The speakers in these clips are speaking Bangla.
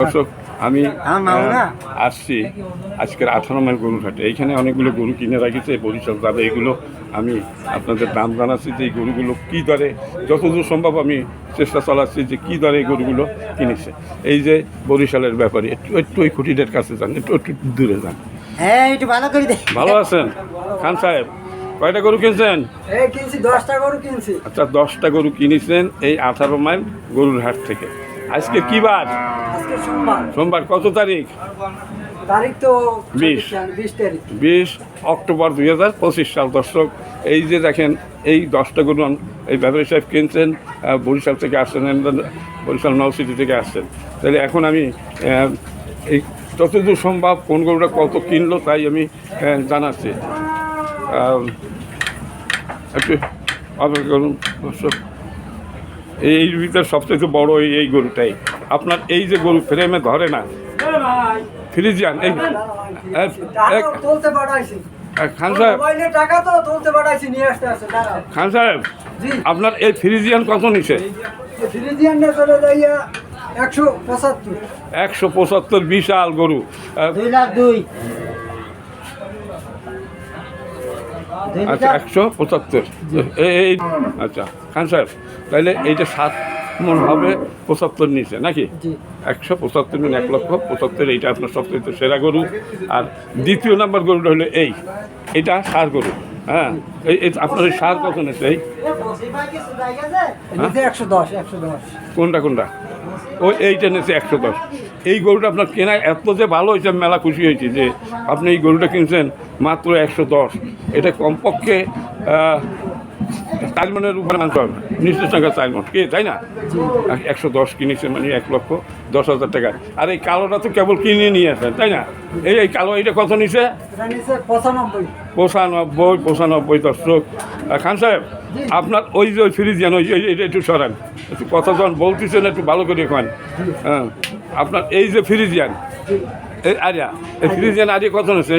দর্শক আমি হ্যাঁ, নাও না। আহ, আসছি। আজকের আঠারো মাইল গরুর হাটে এইখানে অনেকগুলো গরু কিনে রাখিছে বরিশাল দাদা এগুলো আমি আপনাদের দাম জানাচ্ছি যে এই গরুগুলো কী দরে যতদূর সম্ভব আমি চেষ্টা চালাচ্ছি যে কী দরে এই গরুগুলো কিনেছে। এই যে বরিশালের ব্যাপারে একটু একটু ওই খুঁটিদের কাছে যান একটু একটু দূরে যান। হ্যাঁ একটু ভালো করে দে ভালো আছেন? খান সাহেব কয়টা গরু কিনছেন? কিনছি দশটা গরু কিনছি। আচ্ছা দশটা গরু কিনেছেন এই আঠারো মাইল গরুর হাট থেকে। আজকে কী বার? আজকে সোমবার। সোমবার কত তারিখ? তারিখ তো বিশ। বিশ অক্টোবর দুই হাজার পঁচিশ সাল দর্শক এই যে দেখেন এই দশটা গরু এই ব্যবসায়ী সাহেব কিনছেন বরিশাল থেকে আসছেন বরিশাল নলসিটি থেকে আসছেন। তাহলে এখন আমি এই যতদূর সম্ভব কোন গরুটা কত কিনলো তাই আমি জানাচ্ছি। একটু অপেক্ষা করুন দর্শক। এই ভিতরে সবচেয়ে বড় এই এই গরুটাই। আপনার এই যে গরু ফ্রেমে ধরে না ফ্রিজিয়ান এই এক খান সাহেব। খান সাহেব আপনার এই ফ্রিজিয়ান কত নিছে? একশো পঁচাত্তর। বিশাল গরু। দুই লাখ দুই। আচ্ছা একশো পঁচাত্তর। এই আচ্ছা খান সাহেব তাহলে এইটা সাত মন হবে পঁচাত্তর নিচে নাকি? একশো পঁচাত্তর মিন এক লক্ষ পঁচাত্তর এইটা আপনার সবচেয়ে সেরা গরু। আর দ্বিতীয় নাম্বার গরুটা হলো এই এটা সার গরু হ্যাঁ? এই আপনার এই সার কত নিচ্ছে এই? কোনটা কোনটা? ওই এইটা নিচ্ছে একশো দশ। এই গরুটা আপনার কেনায় এত যে ভালো হয়েছে মেলা খুশি হয়েছি যে আপনি এই গরুটা কিনছেন মাত্র একশো দশ। এটা কমপক্ষে আহ, চার মনের উপরে আনতে হবে। নিশ্চিত সংখ্যা চার কে তাই না? একশো দশ কিনেছে মানে এক লক্ষ দশ হাজার টাকা। আর এই কালোটা তো কেবল কিনে নিয়ে আসেন তাই না? এই এই কালো এটা কত নিছে পঁচানব্বই। পঁচানব্বই পঁচানব্বই দর্শক। খান সাহেব আপনার ওই যে ওই ফ্রিজিয়ান ওই যে এটা একটু সরান। একটু কথা যখন বলতেছেন একটু ভালো করে খান। হ্যাঁ। আপনার এই যে ফ্রিজিয়ান জি। এই ফ্রিজিয়ান আরিয়া কত নিচ্ছে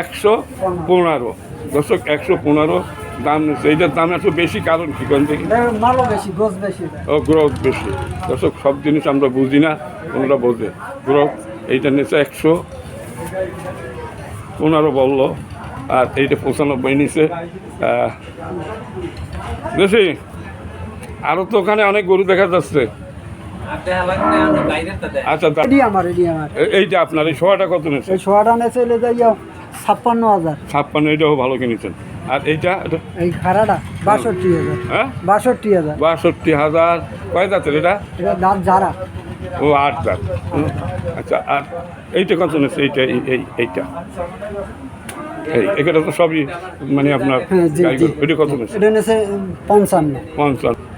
একশো পনেরো। দর্শক, একশো পনেরো দাম নিচ্ছে এইটার দাম একটু বেশি, কারণ কি বেশি এটা। ও গ্রোথ বেশি। দর্শক, সব জিনিস আমরা বুঝি না, তোমরা বোঝে। গ্রোথ এইটা নিচে একশো পনেরো বলল, আর এইটা পঁচানব্বই নিচে বেশি আরও তো ওখানে অনেক গরু দেখা যাচ্ছে। আচ্ছা দা- এডি আমার এডি আমার। এইটা আপনার এই সোয়াটা কত নিচ্ছে এই সোয়াটা নিয়ে চলে যাইয়া ছাপ্পান্ন হাজার। ছাপ্পান্ন এইটাও ভালো কিনেছেন। আর এইটা? এটা এই বাষট্টি হাজার। হ্যাঁ? বাষট্টি হাজার। বাষট্টি হাজার। কয় জাতের এটা? এটা দাঁত যারা। ও আট জাত আচ্ছা আর এইটা কত নিচ্ছে এইটা এই এই এইটা। এই তো সবই মানে আপনার হ্যাঁ, কত নিয়েছে? পঞ্চান্ন। পঞ্চাশ হ্যাঁ,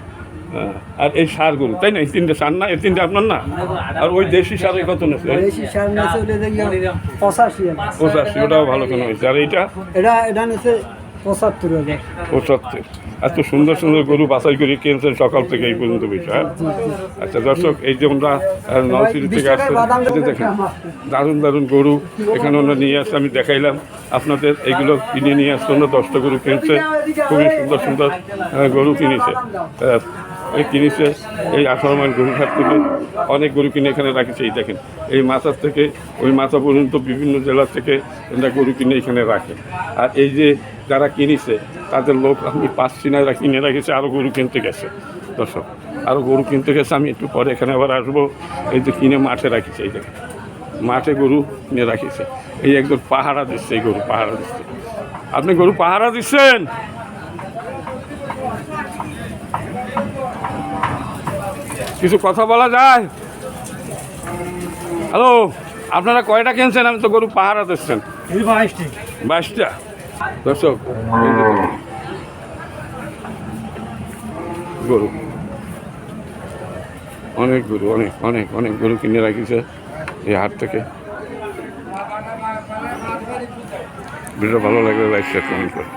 আর এই সার গরু তাই না? এই তিনটে সার না এই তিনটে আপনার না? আর ওই দেশি সার এই কত নিয়ে পঁচাশি ওটাও ভালো কেন হয়েছে। আর এইটা? এটা এটা নিয়েছে পঁচাত্তর পঁচাত্তর। এত সুন্দর সুন্দর গরু বাছাই করে কিনছেন সকাল থেকে এই পর্যন্ত বিষয় আচ্ছা দর্শক এই যে আমরা আহ, নলছিটি থেকে আসছেন দেখেন দারুণ দারুণ গরু। এখানে আমরা নিয়ে আসছে আমি দেখাইলাম। আপনাদের এগুলো কিনে নিয়ে আসছে আমরা দশটা গরু কিনছে। খুবই সুন্দর সুন্দর গরু কিনেছে। এই কিনেছে, এই আঠারো মাইল গরু ঘাট থেকে অনেক গরু কিনে এখানে রাখেছে, এই দেখেন। এই মাথার থেকে, ওই মাথা পর্যন্ত বিভিন্ন জেলা থেকে এরা গরু কিনে এখানে রাখে। আর এই যে যারা কিনেছে, তাদের লোক আমি পাচ্ছি না, এরা কিনে রেখেছে আরও গরু কিনতে গেছে। দর্শক আরও গরু কিনতে গেছে, আমি একটু পরে এখানে আবার আসব। এই যে কিনে মাঠে রাখিছে, এই দেখেন। মাঠে গরু কিনে রাখিছে। এই একজন পাহারা দিচ্ছে, এই গরু পাহারা দিচ্ছে। আপনি গরু পাহারা দিচ্ছেন? কিছু কথা বলা যায়? হ্যালো আপনারা কয়টা কিনছেন? আমি তো গরু পাহারা দিচ্ছেন। বাইশটা। দর্শক। গরু। অনেক গরু অনেক অনেক অনেক গরু কিনে রাখিছে এই হাট থেকে। ভিডিও ভালো লাগলে লাইক শেয়ার কমেন্ট করে